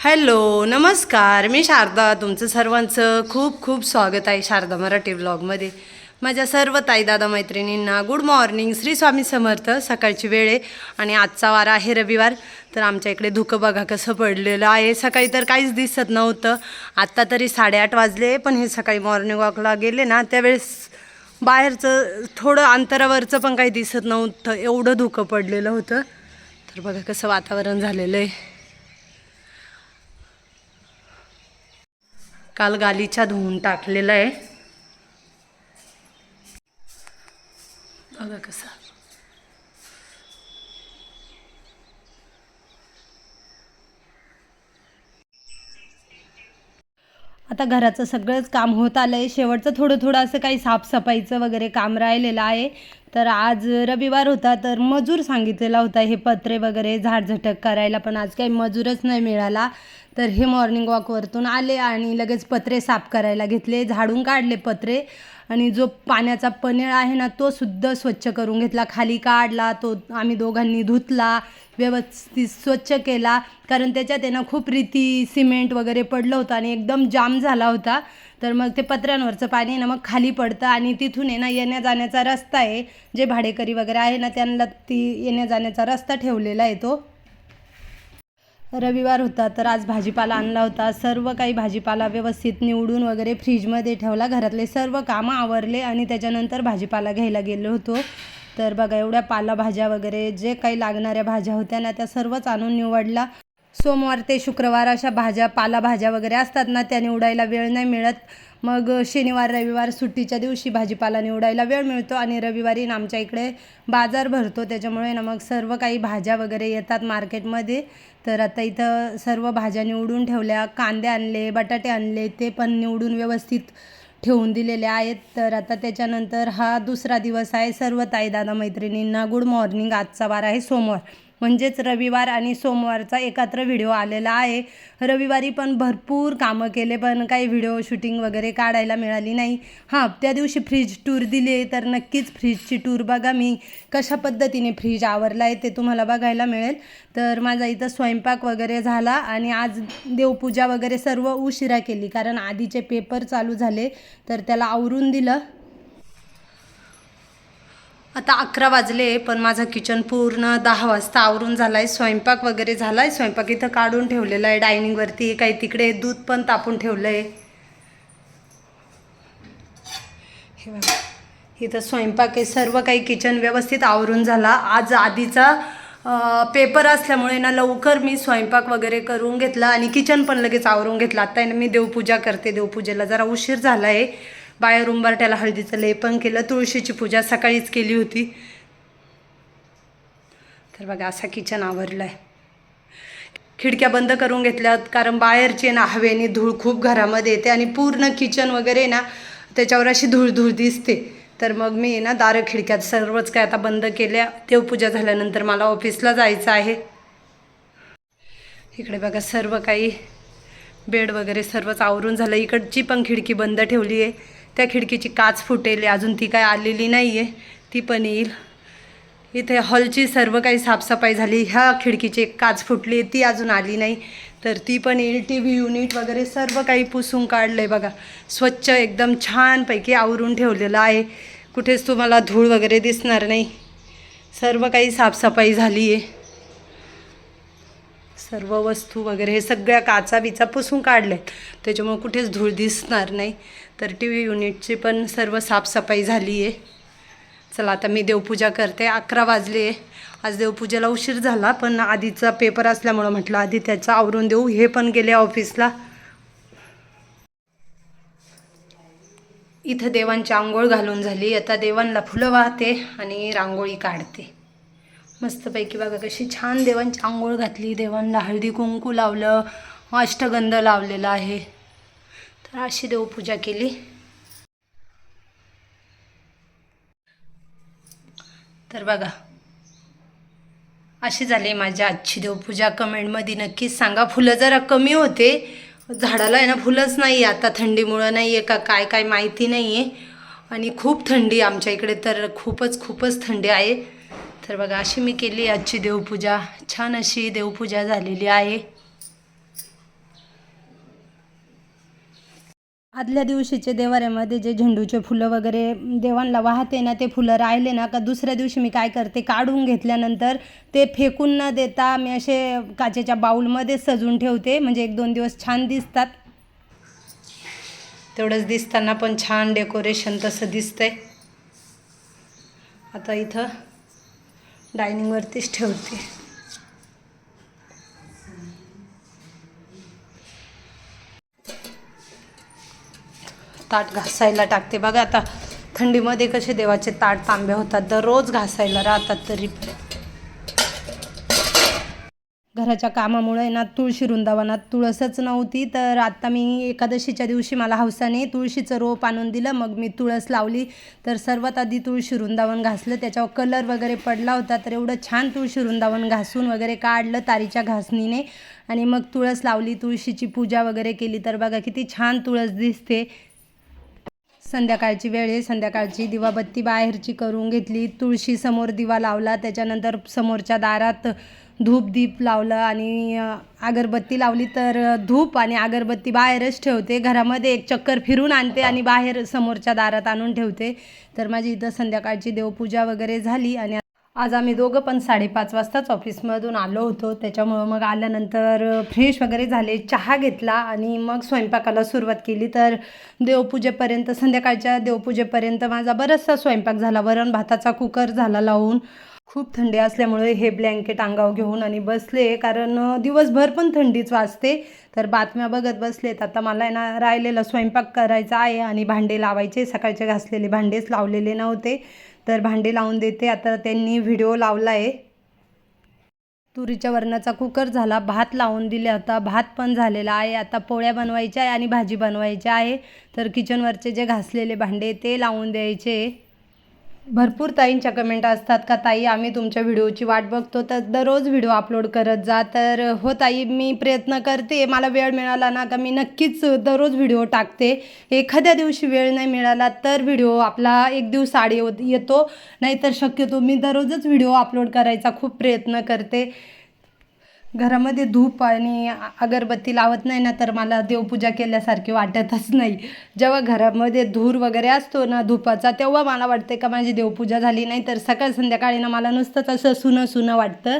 Hello नमस्कार. मी शारदा तुमचं सर्वांचं खूप खूप स्वागत आहे शारदा मराठी ब्लॉगमध्ये माझ्या सर्व ताई दादा मैत्रिणींना गुड मॉर्निंग श्री स्वामी समर्थ सकाळची वेळ आहे आणि आजचा वारा आहे रविवार. तर आमच्या इकडे धुकं बघा कसं पडलेलं आहे. सकाळी तर काहीच दिसत नव्हतं. आत्ता तरी साडेआठ वाजले पण हे सकाळी मॉर्निंग वॉकला गेले ना त्यावेळेस बाहेरचं थोडं अंतरावरचं पण काही दिसत नव्हतं. एवढं धुकं पडलेलं होतं. तर बघा कसं वातावरण झालेलं आहे. काल गालीच्या धुवून टाकलेला आहे. बघा कसा. आता घराचं सगळंच काम होत आलं आहे शेवटचं थोडं थोडं असं काही साफसफाईचं वगैरे काम राहिलेलं आहे. तर आज रविवार होता तर मजूर सांगितलेला होता हे पत्रे वगैरे झाडझटक करायला पण आज काही मजूरच नाही मिळाला. तर हे मॉर्निंग वॉकवरतून आले आणि लगेच पत्रे साफ करायला घेतले झाडून काढले पत्रे. आणि जो पाण्याचा पनेळ आहे ना तो सुद्धा स्वच्छ करून घेतला. खाली काढला तो आम्ही दोघांनी धुतला व्यवस्थित स्वच्छ केला. कारण त्याच्यात आहे ना खूप रीती सिमेंट वगैरे पडलं होतं आणि एकदम जाम झाला होता. तर मग ते पत्र्यांवरचं पाणी ना मग खाली पडतं आणि तिथून आहे ना येण्या जाण्याचा रस्ता आहे. जे भाडेकरी वगैरे आहे ना त्यांना ती येण्या जाण्याचा रस्ता ठेवलेला आहे तो. रविवार होता तर आज भाजीपाला आणला होता. सर्व काही भाजीपाला व्यवस्थित निवडून वगैरे फ्रीजमध्ये ठेवला. घरातले सर्व कामं आवरले आणि त्याच्यानंतर भाजीपाला घ्यायला गेलो होतो. तर बघा एवढ्या पालाभाज्या वगैरे जे काही लागणाऱ्या भाज्या होत्या ना त्या सर्वच आणून निवडला. सोमवार ते शुक्रवार अशा भाज्या पालाभाज्या वगैरे असतात ना त्या निवडायला वेळ नाही मिळत. मग शनिवार रविवार सुट्टीच्या दिवशी भाजीपाला निवडायला वेळ मिळतो आणि रविवारी ना आमच्या इकडे बाजार भरतो. त्याच्यामुळे ना मग सर्व काही भाज्या वगैरे येतात मार्केटमध्ये. तर आता इथं सर्व भाज्या निवडून ठेवल्या. कांदे आणले बटाटे आणले ते पण निवडून व्यवस्थित ठेवून दिलेले आहेत. तर आता त्याच्यानंतर हा दुसरा दिवस आहे. सर्व ताई दादा मैत्रिणींना गुड मॉर्निंग. आजचा वार आहे सोमवार. म्हणजेच रविवार आणि सोमवारचा एकत्र व्हिडिओ आलेला आहे. रविवारी पण भरपूर कामं केले पण काही व्हिडिओ शूटिंग वगैरे काढायला मिळाली नाही. हां त्या दिवशी फ्रीज टूर दिली तर नक्कीच फ्रीजची टूर बघा. मी कशा पद्धतीने फ्रीज आवरला आहे ते तुम्हाला बघायला मिळेल. तर माझा इथं स्वयंपाक वगैरे झाला आणि आज देवपूजा वगैरे सर्व उशिरा केली कारण आधीचे पेपर चालू झाले तर त्याला आवरून दिलं. आता अकरा वाजले पण माझं किचन पूर्ण दहा वाजता आवरून झाला आहे स्वयंपाक वगैरे झाला आहे स्वयंपाक इथं काढून ठेवलेला आहे. डायनिंगवरती काही तिकडे दूध पण तापून ठेवलं आहे हे बघा. इथं स्वयंपाक आहे. सर्व काही किचन व्यवस्थित आवरून झाला. आज आधीचा पेपर असल्यामुळे ना लवकर मी स्वयंपाक वगैरे करून घेतला आणि किचन पण लगेच आवरून घेतलं. आत्ता आहे ना मी देवपूजा करते. देवपूजेला जरा उशीर झाला आहे बाहेर उंबरट्याला हळदीचं लेपन केलं तुळशीची पूजा सकाळीच केली होती. तर बघा असा किचन आवरला आहे खिडक्या बंद करून घेतल्यात कारण बाहेरची ना हवेने धूळ खूप घरामध्ये येते आणि पूर्ण किचन वगैरे ना त्याच्यावर अशी धूळ धूळ दिसते. तर मग मी ना दारं खिडक्यात सर्वच काय आता बंद केल्या. देवपूजा झाल्यानंतर मला ऑफिसला जायचं आहे. इकडे बघा सर्व काही. बेड वगैरे सर्वच आवरून झालं. इकडची पण खिडकी बंद ठेवली आहे. त्या खिडकीची काच फुटेल अजून ती काय आलेली नाही आहे ती पण येईल. इथे हॉलची सर्व काही साफसफाई झाली ह्या खिडकीची एक काच फुटली ती अजून आली नाही. तर ती पण येईल टी व्ही युनिट वगैरे सर्व काही पुसून काढलं आहे बघा. स्वच्छ एकदम छानपैकी आवरून ठेवलेलं आहे. कुठेच तुम्हाला धूळ वगैरे दिसणार नाही. सर्व काही साफसफाई झाली आहे सर्व वस्तू वगैरे हे सगळ्या काचा बिचा पुसून काढल्यात त्याच्यामुळे कुठेच धूळ दिसणार नाही. तर टी व्ही युनिटची पण सर्व साफसफाई झाली आहे चला आता मी देवपूजा करते. अकरा वाजले. आज देवपूजेला उशीर झाला पण आधीचा पेपर असल्यामुळं म्हटलं आधी त्याचं आवरून देऊ. हे पण गेले ऑफिसला. इथं देवांची आंघोळ घालून झाली. आता देवांना फुलं वाहते आणि रांगोळी काढते. मस्तपैकी बघा कशी छान देवांची आंघोळ घातली देवांना हळदी कुंकू लावलं अष्टगंध लावलेला आहे. तर अशी देवपूजा केली. तर बघा अशी झाली माझी आजची देवपूजा कमेंटमध्ये नक्कीच सांगा. फुलं जरा कमी होते. झाडाला आहे ना फुलंच नाही आहे आता. थंडीमुळं नाही आहे का काय काय माहिती नाही आहे आणि खूप थंडी आमच्या इकडे तर खूपच खूपच थंडी आहे. तर बघा अशी मी केली आजची देवपूजा. छान अशी देवपूजा झालेली आहे. आदल्या दिवशीचे देवाऱ्यामध्ये जे झेंडूचे फुलं वगैरे देवांना वाहते ना ते फुलं राहिले ना का दुसऱ्या दिवशी मी काय करते काढून घेतल्यानंतर ते फेकून न देता मी असे काचेच्या बाऊलमध्ये सजून ठेवते. म्हणजे एक दोन दिवस छान दिसतात. तेवढंच दिसताना पण छान डेकोरेशन तसं दिसतंय. आता इथं डायनिंगवरतीच ठेवते. ताट घासायला टाकते. बघा आता थंडीमध्ये कसे देवाचे ताट तांबे होतात. दररोज घासायला राहतात तरी पण घराच्या कामामुळे ना तुळशी वृंदावनात तुळसच नव्हती तर आत्ता मी एकादशीच्या दिवशी मला हौसाने तुळशीचं रोप आणून दिलं मग मी तुळस लावली तर सर्वात आधी तुळशी वृंदावन घासलं त्याच्यावर कलर वगैरे पडला होता तर एवढं छान तुळशी वृंदावन घासून वगैरे काढलं तारीच्या घासणीने आणि मग तुळस लावली तुळशीची पूजा वगैरे केली तर बघा किती छान तुळस दिसते. संध्याकाळची वेळ आहे संध्याकाळची दिवाबत्ती बाहेरची करून घेतली तुळशी समोर दिवा लावला त्याच्यानंतर समोरच्या दारात धूप दीप लावलं आणि अगरबत्ती लावली तर धूप आणि अगरबत्ती बाहेरच ठेवते. घरामध्ये एक चक्कर फिरून आणते आणि बाहेर समोरच्या दारात आणून ठेवते. तर माझी इथं संध्याकाळची देवपूजा वगैरे झाली आणि आज आम्ही दोघं पण साडेपाच वाजताच ऑफिसमधून आलो होतो. त्याच्यामुळं मग आल्यानंतर फ्रेश वगैरे झाले. चहा घेतला आणि मग स्वयंपाकाला सुरुवात केली. तर देवपूजेपर्यंत संध्याकाळच्या देवपूजेपर्यंत माझा बराचसा स्वयंपाक झाला. वरण भाताचा कुकर झाला लावून. खूप थंडी असल्यामुळे हे ब्लँकेट अंगावर घेऊन आणि बसले कारण दिवसभर पण थंडीच वाजते. तर बातम्या बघत बसलेत. आता मला ना राहिलेला स्वयंपाक करायचा आहे आणि भांडे लावायचे. सकाळचे घासलेले भांडेच लावलेले नव्हते. तर भांडे लावून देते. आता त्यांनी व्हिडिओ लावला आहे. तुरीच्या वरणाचा कुकर झाला. भात लावून दिले. आता भात पण झालेला आहे. आता पोळ्या बनवायच्या आहे आणि भाजी बनवायची आहे. तर किचनवरचे जे घासलेले भांडे ते लावून द्यायचे. भरपूर ताईंच्या कमेंट असतात का ताई आम्ही तुमच्या व्हिडिओची वाट बघतो तर दररोज व्हिडिओ अपलोड करत जा. तर हो ताई मी प्रयत्न करते मला वेळ मिळाला ना का मी नक्कीच दररोज व्हिडिओ टाकते. एखाद्या दिवशी वेळ नाही मिळाला तर व्हिडिओ आपला एक दिवस आड येतो नाहीतर शक्यतो मी दररोजच व्हिडिओ अपलोड करायचा खूप प्रयत्न करते. घरामध्ये धूप आणि अगरबत्ती लावत नाही ना तर मला देवपूजा केल्यासारखी वाटतच नाही. जेव्हा घरामध्ये धूर वगैरे असतो ना धुपाचा तेव्हा मला वाटते का माझी देवपूजा झाली नाही तर सकाळ संध्याकाळी ना मला नुसतंच असं सुनं सुनं वाटतं.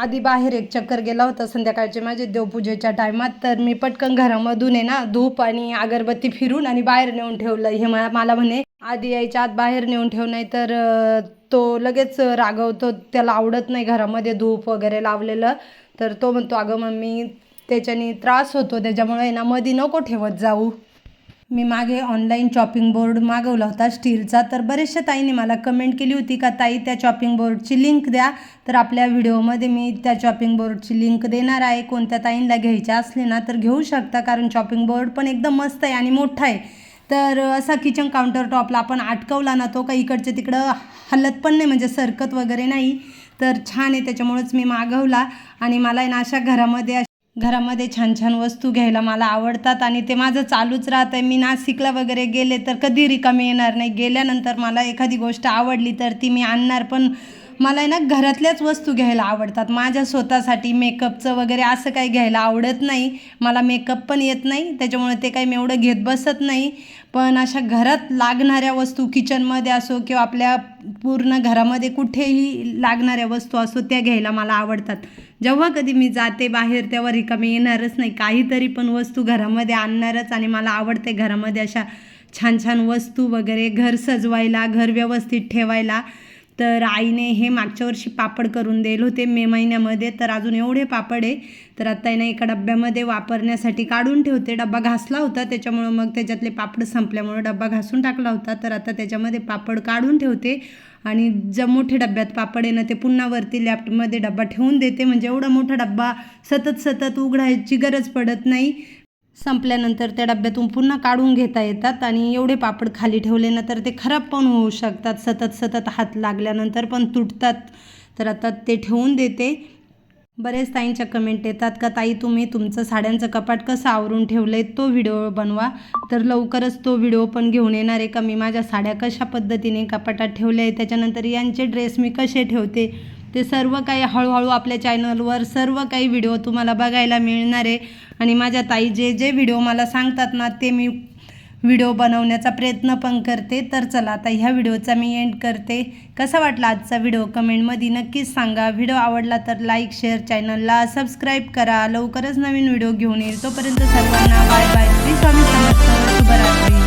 आधी बाहेर एक चक्कर गेला होता संध्याकाळचे माझे देवपूजेच्या टायमात. तर मी पटकन घरामधून आहे ना धूप आणि अगरबत्ती फिरून आणि बाहेर नेऊन ठेवलं. हे मला मला म्हणे आधी यायच्या आत बाहेर नेऊन ठेव नाही तर तो लगेच रागवतो. त्याला आवडत नाही घरामध्ये धूप वगैरे लावलेलं. तर तो म्हणतो अगं मम्मी त्याच्याने त्रास होतो. त्याच्यामुळे आहे ना मध्ये नको ठेवत जाऊ. मी मागे ऑनलाईन चॉपिंग बोर्ड मागवला होता स्टीलचा. तर बरेचशा ताईंनी मला कमेंट केली होती का ताई त्या चॉपिंग बोर्डची लिंक द्या. तर आपल्या व्हिडिओमध्ये मी त्या चॉपिंग बोर्डची लिंक देणार आहे. कोणत्या ताईंना घ्यायच्या असले ना तर घेऊ शकता. कारण चॉपिंग बोर्ड पण एकदम मस्त आहे आणि मोठा आहे. तर असा किचन काउंटर टॉपला आपण अटकवला ना तो काही इकडच्या तिकडं हलत पण नाही म्हणजे सरकत वगैरे नाही. तर छान आहे त्याच्यामुळेच मी मागवला. आणि मला आहे ना अशा घरामध्ये घरामध्ये छान छान वस्तू घ्यायला मला आवडतात आणि ते माझं चालूच राहतं आहे मी नाशिकला वगैरे गेले तर कधी रिकामी येणार नाही. गेल्यानंतर मला एखादी गोष्ट आवडली तर ती मी आणणार. पण मला आहे ना घरातल्याच वस्तू घ्यायला आवडतात. माझ्या स्वतःसाठी मेकअपचं वगैरे असं काही घ्यायला आवडत नाही. मला मेकअप पण येत नाही. त्याच्यामुळे ते काही मी एवढं घेत बसत नाही. पण अशा घरात लागणाऱ्या वस्तू किचनमध्ये असो किंवा आपल्या पूर्ण घरामध्ये कुठेही लागणाऱ्या वस्तू असो त्या घ्यायला मला आवडतात. जेव्हा कधी मी जाते बाहेर तेव्हा रिकामी येणारच नाही. काहीतरी पण वस्तू घरामध्ये आणणारच आणि मला आवडते घरामध्ये अशा छान छान वस्तू वगैरे घर सजवायला घर व्यवस्थित ठेवायला. तर आईने हे मागच्या वर्षी पापड करून दिले होते मे महिन्यामध्ये. तर अजून एवढे पापड आहे. तर आता आहे ना एका डब्यामध्ये वापरण्यासाठी काढून ठेवते. डब्बा घासला होता. त्याच्यामुळं मग त्याच्यातले पापड संपल्यामुळं डब्बा घासून टाकला होता. तर आता त्याच्यामध्ये पापड काढून ठेवते. आणि ज्या मोठे डब्यात पापड आहे ना ते पुन्हा वरती लॅपटॉपमध्ये डब्बा ठेवून देते. म्हणजे एवढा मोठा डब्बा सतत सतत उघडायची गरज पडत नाही. संपल्यानंतर त्या डब्यातून पुन्हा काढून घेता येतात आणि एवढे पापड खाली ठेवले ना तर ते खराब पण होऊ शकतात. सतत सतत हात लागल्यानंतर पण तुटतात. तर आता ते ठेवून देते. बरेच ताईंच्या कमेंट येतात का ताई तुम्ही तुमचं साड्यांचं कपाट कसं आवरून ठेवलं आहे तो व्हिडिओ बनवा. तर लवकरच तो व्हिडिओ पण घेऊन येणार आहे का मी माझ्या साड्या कशा पद्धतीने कपाटात ठेवल्या आहे त्याच्यानंतर यांचे ड्रेस मी कसे ठेवते? ते सर्व काही हळूहळू आपल्या चॅनलवर सर्व काही व्हिडिओ तुम्हाला बघायला मिळणार आहे. आणि माझ्या ताई जे जे व्हिडिओ मला सांगतात ना ते मी व्हिडिओ बनवण्याचा प्रयत्न पण करते. तर चला आता ह्या व्हिडिओचा मी एंड करते. कसा वाटला आजचा व्हिडिओ कमेंटमध्ये नक्कीच सांगा. व्हिडिओ आवडला तर लाईक शेअर चॅनलला सबस्क्राईब करा. लवकरच नवीन व्हिडिओ घेऊन येईल. तोपर्यंत सर्वांना बाय बाय श्री स्वामी समर्थ. शुभरात्री.